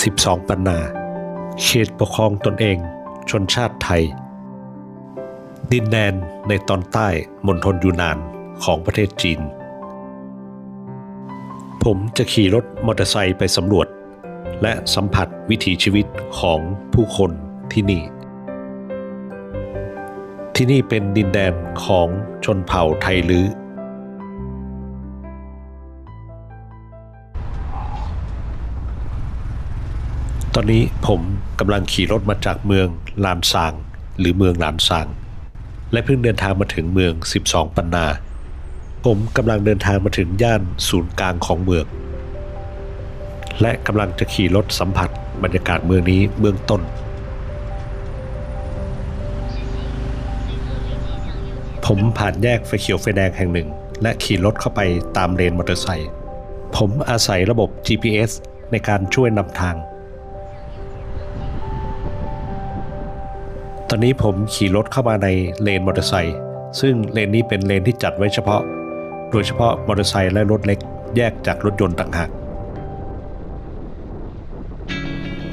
12 ปันนา เขตปกครองตนเอง ชนชาติไทย ดินแดนในตอนใต้มณฑลยูนานของประเทศจีน ผมจะขี่รถมอเตอร์ไซค์ไปสำรวจ และสัมผัสวิถีชีวิตของผู้คนที่นี่ ที่นี่เป็นดินแดนของชนเผ่าไทยลื้อ ตอนนี้ผมกำลังขี่รถมาจากเมืองลานซาง หรือเมืองลานซาง และเพิ่งเดินทางมาถึงเมือง 12 ปันนา ผมกำลังเดินทางมาถึงย่านศูนย์กลางของเมือง และกำลังจะขี่รถสัมผัสบรรยากาศเมืองนี้เบื้องต้น ผมผ่านแยกไฟเขียวไฟแดงแห่งหนึ่ง และขี่รถเข้าไปตามเลนมอเตอร์ไซค์ผมอาศัยระบบ GPS ในการช่วยนำทาง อนนี้ผมขี่รถเข้ามาในเลนมอเตอร์ไซค์ซึ่งเลนนี้เป็นเลนที่จัดไว้เฉพาะ โดยเฉพาะมอเตอร์ไซค์และรถเล็กแยกจากรถยนต์ต่างหาก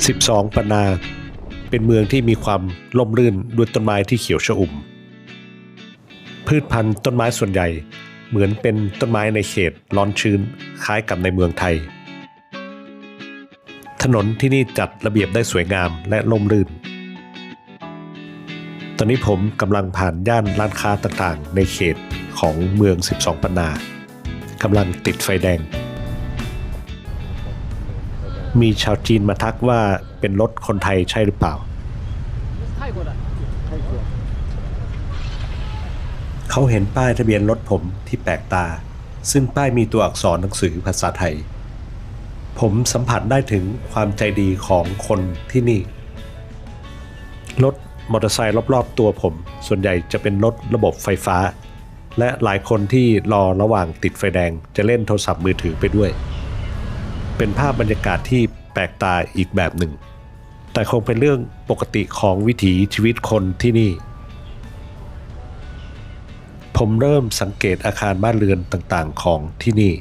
12ปนา เป็นเมืองที่มีความร่มรื่นด้วยต้นไม้ที่เขียวชอุ่ม พืชพันธุ์ต้นไม้ส่วนใหญ่เหมือนเป็นต้นไม้ในเขตร้อนชื้นคล้ายกับในเมืองไทย ถนนที่นี่จัดระเบียบได้สวยงามและร่มรื่น ตอนนี้ผมกำลังผ่านย่านร้านค้าต่างๆ ในเขตของเมือง 12 ปันนากำลังติดไฟแดง มีชาวจีนมาทักว่าเป็นรถคนไทยใช่หรือเปล่า เขาเห็นป้ายทะเบียนรถผมที่แปลกตา ซึ่งป้ายมีตัวอักษรหนังสือภาษาไทย ผมสัมผัสได้ถึงความใจดีของคนที่นี่ รถ มอเตอร์ไซค์รอบๆตัวผม ส่วนใหญ่จะเป็นรถระบบไฟฟ้า และหลายคนที่รอระหว่างติดไฟแดงจะเล่นโทรศัพท์มือถือไปด้วย เป็นภาพบรรยากาศที่แปลกตาอีกแบบหนึ่ง แต่คงเป็นเรื่องปกติของวิถีชีวิตคนที่นี่ ผมเริ่มสังเกตอาคารบ้านเรือนต่างๆของที่นี่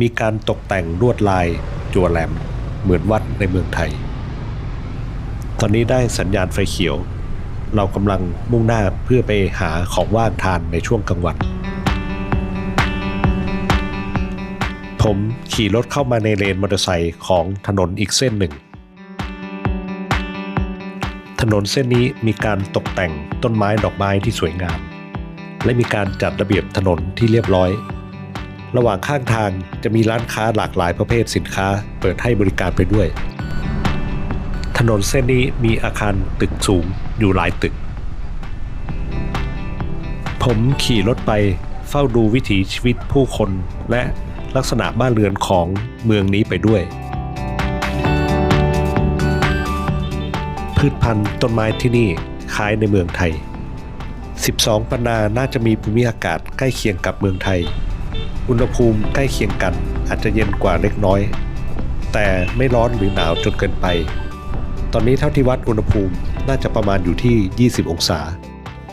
มีการตกแต่งลวดลายจัวแหลมเหมือนวัดในเมืองไทย ตอนนี้ได้สัญญาณไฟเขียว เรากำลังมุ่งหน้าเพื่อไปหาของว่างทานในช่วงกลางวัน ผมขี่รถเข้ามาในเลนมอเตอร์ไซค์ของถนนอีกเส้นหนึ่ง ถนนเส้นนี้มีการตกแต่งต้นไม้ดอกไม้ที่สวยงาม และมีการจัดระเบียบถนนที่เรียบร้อย ระหว่างข้างทางจะมีร้านค้าหลากหลายประเภทสินค้าเปิดให้บริการไปด้วย ถนนเส้นนี้มีอาคารตึกสูงอยู่หลายตึก ผมขี่รถไปเฝ้าดูวิถีชีวิตผู้คนและลักษณะบ้านเรือนของเมืองนี้ไปด้วย พืชพันธุ์ต้นไม้ที่นี่คล้ายในเมืองไทย 12 ปันนาน่าจะมีภูมิอากาศใกล้เคียงกับเมืองไทย อุณหภูมิใกล้เคียงกันอาจจะเย็นกว่าเล็กน้อย แต่ไม่ร้อนหรือหนาวจนเกินไป ตอนนี้เท่าที่วัดอุณหภูมิน่าจะประมาณอยู่ที่ 20 องศา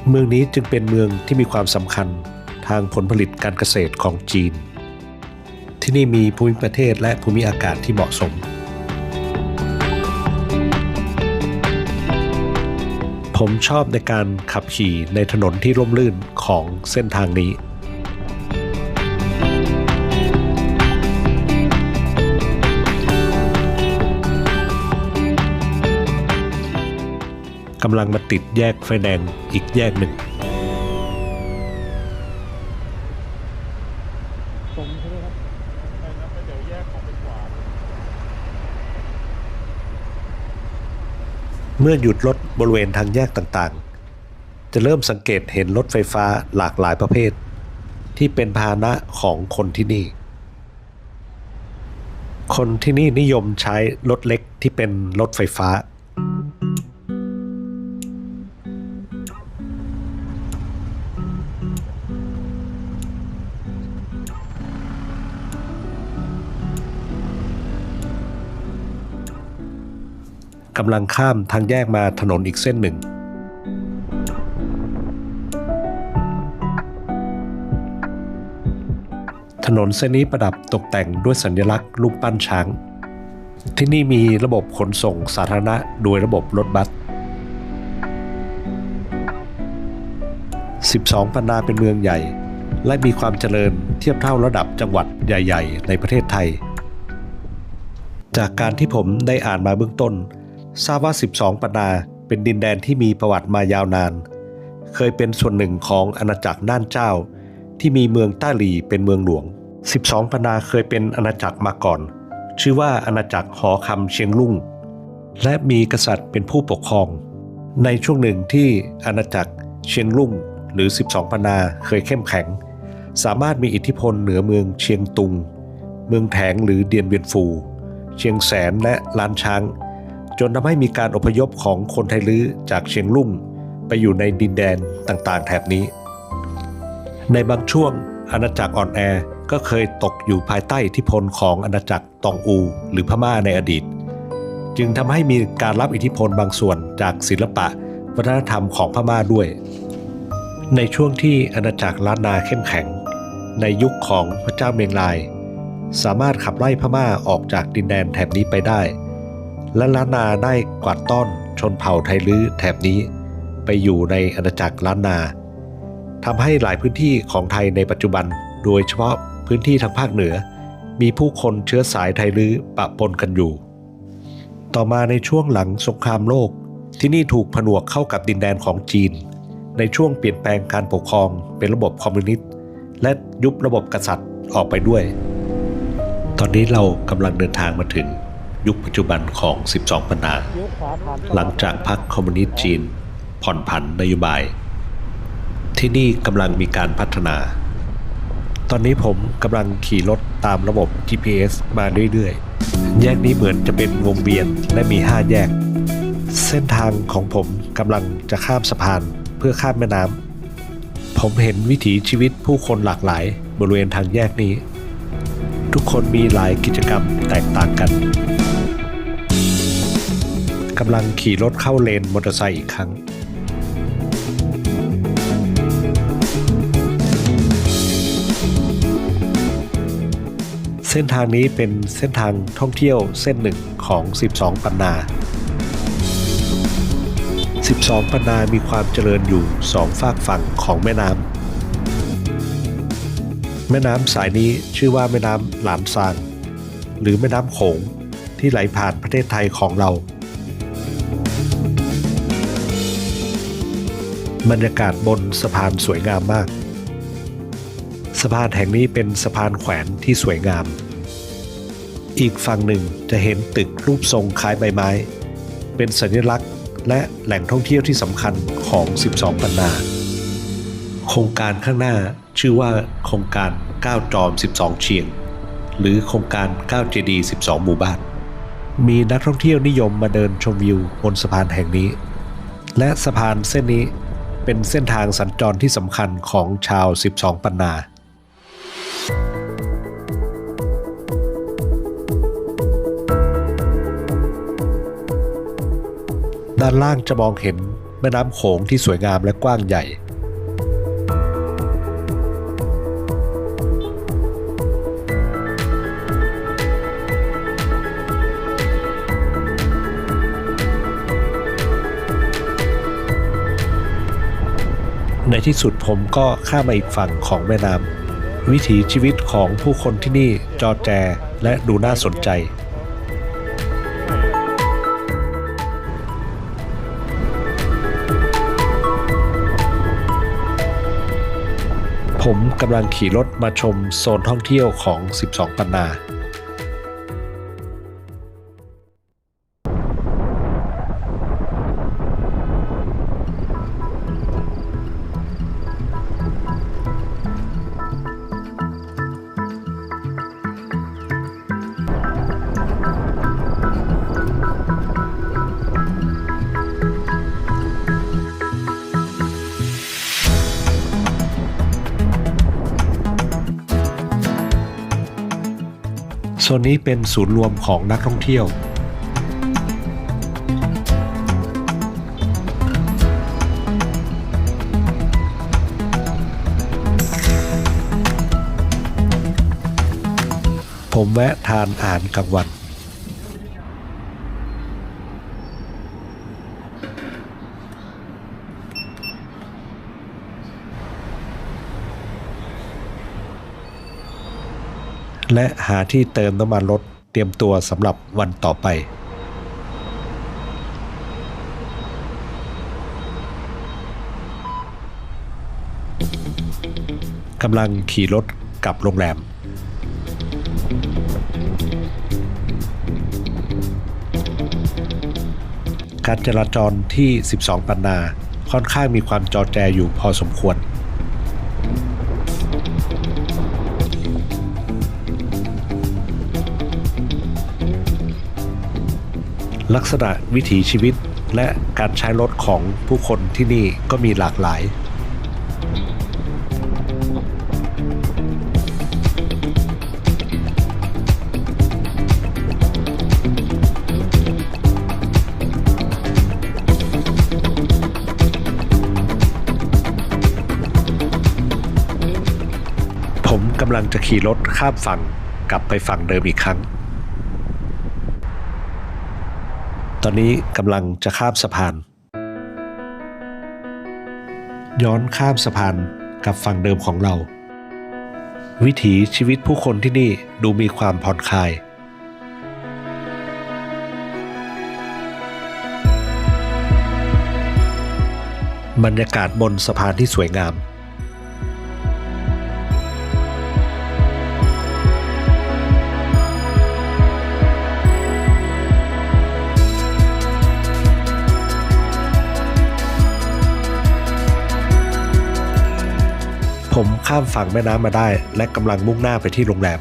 เมืองนี้จึงเป็นเมืองที่มีความสำคัญทางผลผลิตการเกษตรของจีน ที่นี่มีภูมิประเทศและภูมิอากาศที่เหมาะสม ผมชอบในการขับขี่ในถนนที่ร่มรื่นของเส้นทางนี้ กำลังมาติดแยกไฟแดงอีกแยกหนึ่งเมื่อหยุดรถบริเวณทางแยกต่างๆ จะเริ่มสังเกตเห็นรถไฟฟ้าหลากหลายประเภท ที่เป็นพาหนะของคนที่นี่ คนที่นี่นิยมใช้รถเล็กที่เป็นรถไฟฟ้า กำลังข้ามทางแยกมาถนนอีกเส้นหนึ่ง ถนนเส้นนี้ประดับตกแต่งด้วยสัญลักษณ์รูปปั้นช้าง ที่นี่มีระบบขนส่งสาธารณะโดยระบบรถบัส12 ปันนาเป็นเมืองใหญ่ และมีความเจริญเทียบเท่าระดับจังหวัดใหญ่ ๆ ในประเทศไทย จากการที่ผมได้อ่านมาเบื้องต้น ทราบว่า 12 ปนาเป็นดินแดนที่มีประวัติมายาวนาน เคยเป็นส่วนหนึ่งของอาณาจักรน่านเจ้า ที่มีเมืองต้าหลีเป็นเมืองหลวง 12 ปนนาเคยเป็นอาณาจักรมาก่อน ชื่อว่าอาณาจักรหอคำเชียงรุ่ง และมีกษัตริย์เป็นผู้ปกครอง ในช่วงหนึ่งที่อาณาจักรเชียงรุ่งหรือ 12 ปนาเคยเข้มแข็ง สามารถมีอิทธิพลเหนือเมืองเชียงตุง เมืองแถงหรือเดียนเวียนฟู เชียงแสนและล้านช้าง จนทำให้มีการอพยพของคนไทยลื้อจากเชียงรุ่งไปอยู่ในดินแดนต่างๆ แถบนี้ ในบางช่วงอาณาจักรอ่อนแอก็เคยตกอยู่ภายใต้อิทธิพลของอาณาจักรตองอู หรือพม่าในอดีต จึงทำให้มีการรับอิทธิพลบางส่วนจากศิลปะ วัฒนธรรมของพม่าด้วย ในช่วงที่อาณาจักรล้านนาเข้มแข็ง ในยุคของพระเจ้าเมงราย สามารถขับไล่พม่าออกจากดินแดนแถบนี้ไปได้ และล้านนาได้กวาดต้อนชนเผ่าไทลื้อแถบนี้ ไปอยู่ในอาณาจักรล้านนาทำให้หลายพื้นที่ของไทยในปัจจุบัน โดยเฉพาะพื้นที่ทางภาคเหนือ มีผู้คนเชื้อสายไทยลื้อปะปนกันอยู่ ต่อมาในช่วงหลังสงครามโลก ที่นี่ถูกผนวกเข้ากับดินแดนของจีน ในช่วงเปลี่ยนแปลงการปกครองเป็นระบบคอมมิวนิสต์และยุบระบบกษัตริย์ออกไปด้วย ตอนนี้เรากำลังเดินทางมาถึง ยุคปัจจุบันของ 12 ปันนาเลี้ยวขวาหลังจากพรรคคอมมิวนิสต์จีน ผ่อนผันนโยบาย ที่นี่กำลังมีการพัฒนา ตอนนี้ผมกำลังขี่รถตามระบบ GPS มาเรื่อยๆ แยกนี้เหมือนจะเป็นวงเวียนและมี 5 แยก เส้นทางของผมกำลังจะข้ามสะพานเพื่อข้ามแม่น้ำ ผมเห็นวิถีชีวิตผู้คนหลากหลายบริเวณทางแยกนี้ ทุกคนมีหลายกิจกรรมแตกต่างกัน กำลังขี่รถเข้าเลนมอเตอร์ไซค์อีกครั้ง เส้นทางนี้เป็นเส้นทางท่องเที่ยวเส้นหนึ่งของ 12 ปันนา 12 ปันนามีความเจริญอยู่สองฝากฝั่งของแม่น้ำแม่น้ำสายนี้ชื่อว่าแม่น้ำหลานซานหรือแม่น้ำโขงที่ไหลผ่านประเทศไทยของเรา บรรยากาศบนสะพานสวยงามมาก สะพานแห่งนี้เป็นสะพานแขวนที่สวยงาม อีกฝั่งหนึ่งจะเห็นตึกรูปทรงคล้ายใบไม้ เป็นสัญลักษณ์และแหล่งท่องเที่ยวที่สำคัญของ 12 ปันนา โครงการข้างหน้าชื่อว่าโครงการ 9 จอม 12 เชียง หรือโครงการ 9 เจดี 12 หมู่บ้าน มีนักท่องเที่ยวนิยมมาเดินชมวิวบนสะพานแห่งนี้ และสะพานเส้นนี้ เป็นเส้นทางสัญจรที่สำคัญของชาว 12 ปันนาด้านล่างจะมองเห็นแม่น้ำโขงที่สวยงามและกว้างใหญ่ ในที่สุดผมก็ข้ามมาอีกฝั่งของแม่น้ำวิถีชีวิตของผู้คนที่นี่จอแจและดูน่าสนใจ ผมกำลังขี่รถมาชมโซนท่องเที่ยวของ 12 ปันนา โซนนี้เป็นศูนย์รวมของนักท่องเที่ยวผมแวะทานอาหารกลางวัน และหาที่เติมน้ำมันรถเตรียมตัวสำหรับวันต่อไป กำลังขี่รถกลับโรงแรม การจราจรที่ 12 ปันนาค่อนข้างมีความจอแจอยู่พอสมควร ลักษณะวิถีชีวิตและการใช้รถของผู้คนที่นี่ก็มีหลากหลายผมกำลังจะขี่รถข้ามฝั่งกลับไปฝั่งเดิมอีกครั้ง ตอนนี้กำลังจะข้ามสะพาน ย้อนข้ามสะพานกับฝั่งเดิมของเรา วิถีชีวิตผู้คนที่นี่ดูมีความผ่อนคลายบรรยากาศบนสะพานที่สวยงาม ผมข้ามฝั่งแม่น้ำมาได้ และกำลังมุ่งหน้าไปที่โรงแรม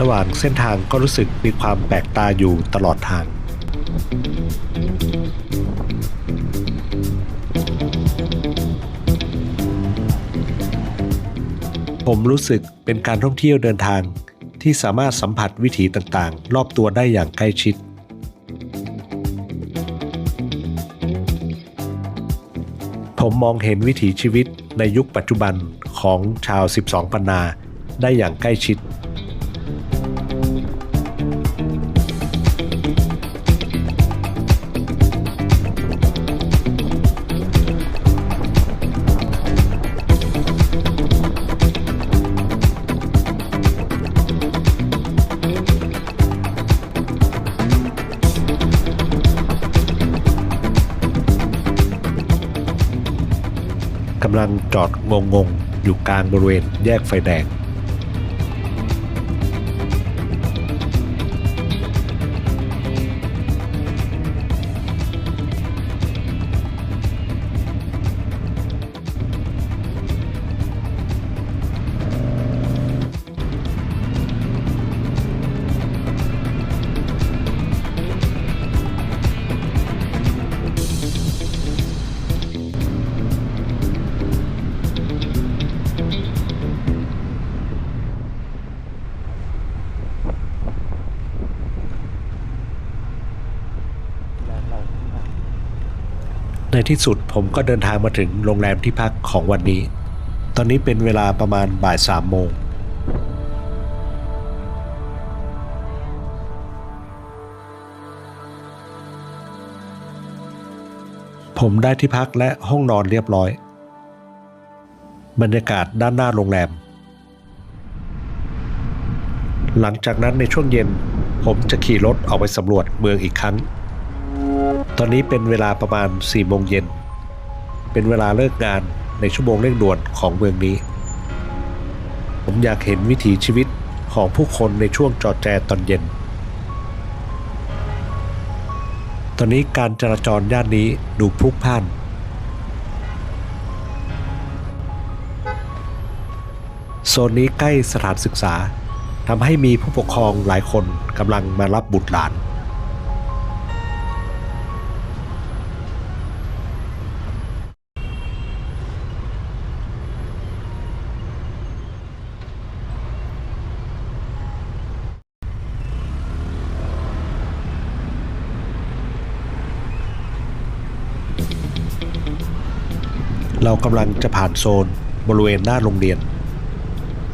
ระหว่างเส้นทางก็รู้สึกมีความแปลกตาอยู่ตลอดทางผมรู้สึกเป็นการท่องเที่ยวเดินทาง ที่สามารถสัมผัสวิถีต่างๆ รอบตัวได้อย่างใกล้ชิด ผมมองเห็นวิถีชีวิตในยุคปัจจุบันของชาว 12 ปันนาได้อย่างใกล้ชิด จอดงงๆ อยู่กลางบริเวณแยกไฟแดง ที่สุดผมก็เดินทางมาถึงโรงแรมที่พักของวันนี้ ตอนนี้เป็นเวลาประมาณบ่ายสามโมง ผมได้ที่พักและห้องนอนเรียบร้อย บรรยากาศด้านหน้าโรงแรม หลังจากนั้นในช่วงเย็นผมจะขี่รถออกไปสำรวจเมืองอีกครั้ง ตอนนี้เป็นเวลาประมาณ4โมงเย็น เป็นเวลาเลิกงานในชั่วโมงเร่งด่วนของเมืองนี้ ผมอยากเห็นวิถีชีวิตของผู้คนในช่วงจอดแจตอนเย็น ตอนนี้การจราจรย่านนี้ดูพลุกพล่าน โซนนี้ใกล้สถานศึกษาทำให้มีผู้ปกครองหลายคนกำลังมารับบุตรหลาน เรากำลังจะผ่านโซนบริเวณหน้าโรงเรียน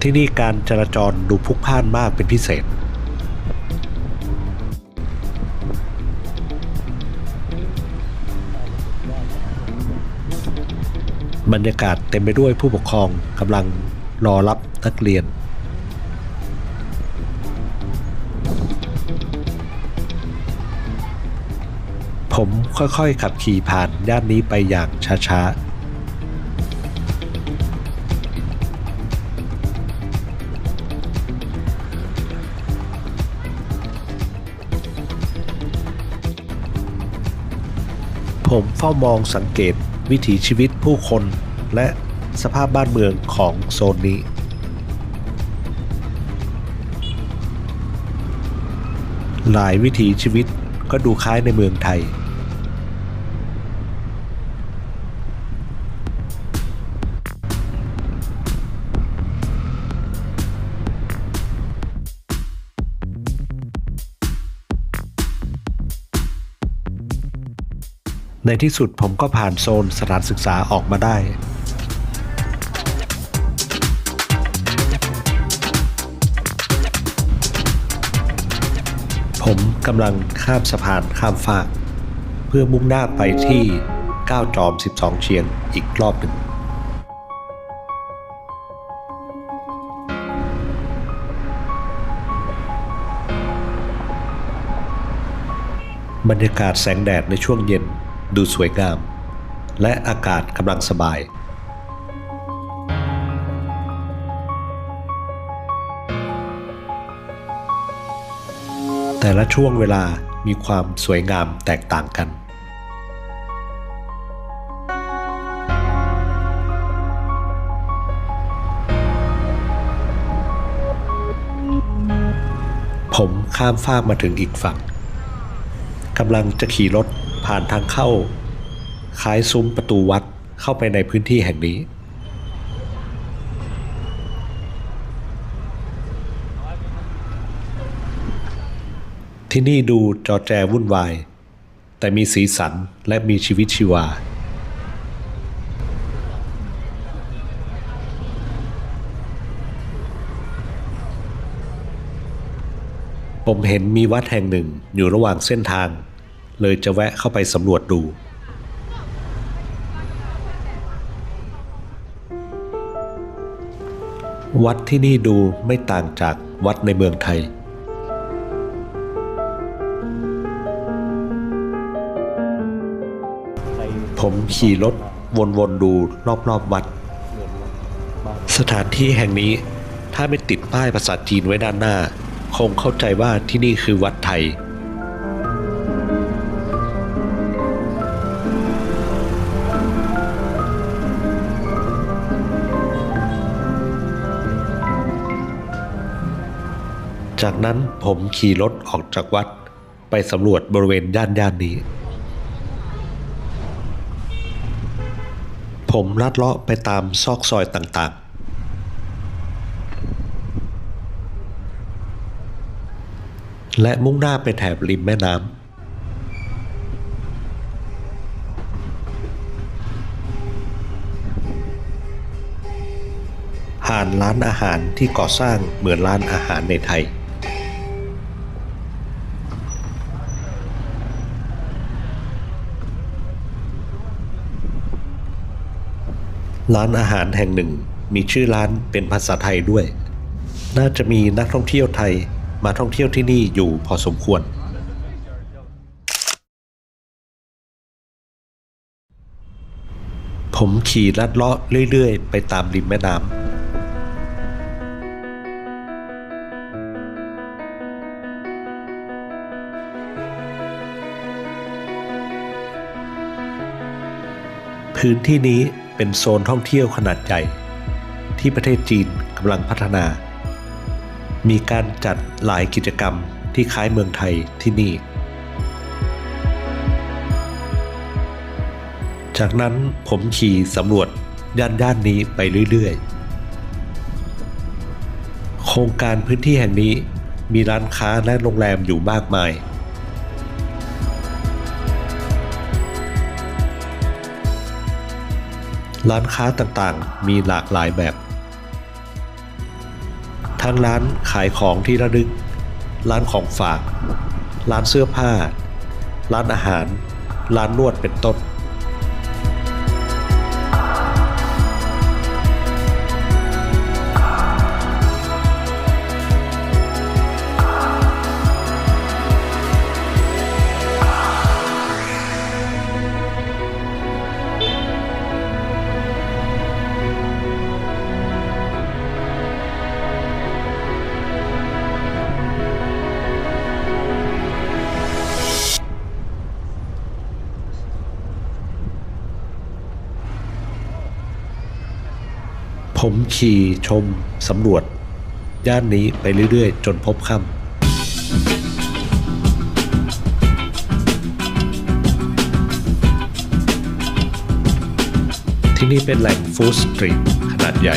ที่นี่การจราจรดูพุกพ่านมากเป็นพิเศษ บรรยากาศเต็มไปด้วยผู้ปกครองกำลังรอรับนักเรียนผมค่อยๆ ขับขี่ผ่านย่านนี้ไปอย่างช้าๆ ผมเฝ้ามองสังเกตวิถีชีวิตผู้คนและสภาพบ้านเมืองของโซนนี้ หลายวิถีชีวิตก็ดูคล้ายในเมืองไทย ที่สุดผมก็ผ่านโซนสถานศึกษาออกมาได้ ผมกำลังข้ามสะพานข้ามฟากเพื่อมุ่งหน้าไปที่9จอม 12 เชียงอีกรอบหนึ่งบรรยากาศแสงแดดในช่วงเย็น ดูสวยงาม และอากาศกำลังสบาย แต่ละช่วงเวลามีความสวยงามแตกต่างกัน ผมข้ามฟากมาถึงอีกฝั่งกำลังจะขี่รถ ผ่านทางเข้าคล้ายซุ้มประตูวัดเข้าไปในพื้นที่แห่งนี้ ที่นี่ดูจอแจวุ่นวาย แต่มีสีสันและมีชีวิตชีวาผมเห็นมีวัดแห่งหนึ่งอยู่ระหว่างเส้นทาง เลยจะแวะเข้าไปสำรวจดูวัดที่นี่ดูไม่ต่างจากวัดในเมืองไทย ผมขี่รถวนๆดูรอบๆวัด สถานที่แห่งนี้ถ้าไม่ติดป้ายภาษาจีนไว้ด้านหน้า คงเข้าใจว่าที่นี่คือวัดไทย จากนั้นผมขี่รถออกจากวัด ไปสำรวจบริเวณย่านย่านนี้ ผมลัดเลาะไปตามซอกซอยต่างๆ และมุ่งหน้าไปแถบริมแม่น้ำผ่านร้านอาหารที่ก่อสร้างเหมือนร้านอาหารในไทย ร้านอาหารแห่งหนึ่ง มีชื่อร้านเป็นภาษาไทยด้วย น่าจะมีนักท่องเที่ยวไทยมาท่องเที่ยวที่นี่อยู่พอสมควร ผมขี่ลัดเลาะเรื่อยๆ ไปตามริมแม่น้ำพื้นที่นี้ เป็นโซนท่องเที่ยวขนาดใหญ่ ที่ประเทศจีนกำลังพัฒนา มีการจัดหลายกิจกรรมที่คล้ายเมืองไทยที่นี่ จากนั้นผมขี่สำรวจย่านย่านนี้ไปเรื่อยๆ โครงการพื้นที่แห่งนี้มีร้านค้าและโรงแรมอยู่มากมาย ร้านค้าต่างๆ มีหลากหลายแบบ ทั้งร้านขายของที่ระลึก ร้านของฝาก ร้านเสื้อผ้า ร้านอาหาร ร้านนวดเป็นต้น ผมขี่ชมสำรวจ ย่านนี้ไปเรื่อยๆ จนพบค่ำที่นี่เป็นแหล่งฟู้ดสตรีทขนาดใหญ่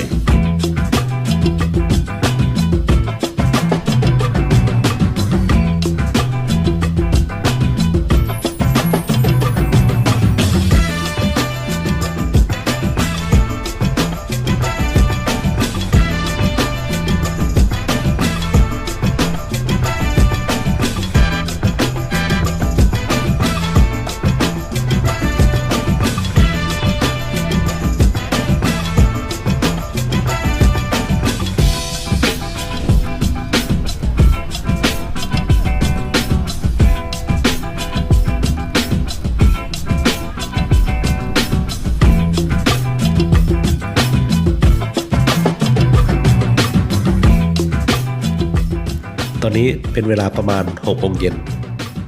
นี้เป็นเวลาประมาณ6โมงเย็น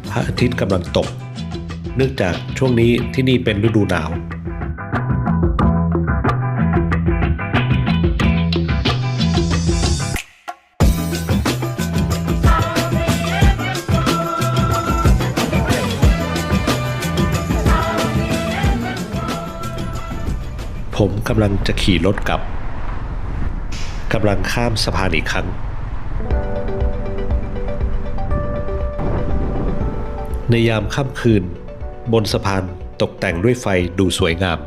พระอาทิตย์กำลังตก เนื่องจากช่วงนี้ที่นี่เป็นฤดูหนาว ผมกำลังจะขี่รถกลับกำลังข้ามสะพานอีกครั้ง ในยามค่ำคืน บนสะพานตกแต่งด้วยไฟดูสวยงาม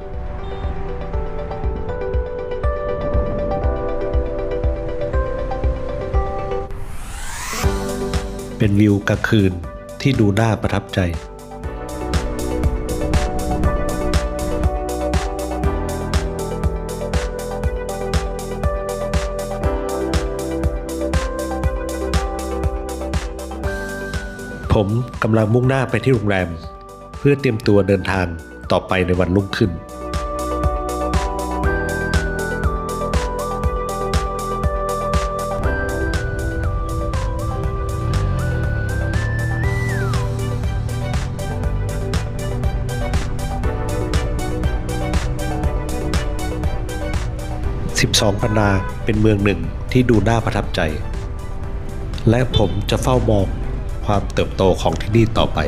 เป็นวิวกลางคืนที่ดูน่าประทับใจ ผมกำลังมุ่งหน้าไปที่โรงแรม เพื่อเตรียมตัวเดินทางต่อไปในวันรุ่งขึ้น 12ปันนาเป็นเมืองหนึ่งที่ดูน่าประทับใจ และผมจะเฝ้ามอง ความเติบโตของที่นี่ต่อไป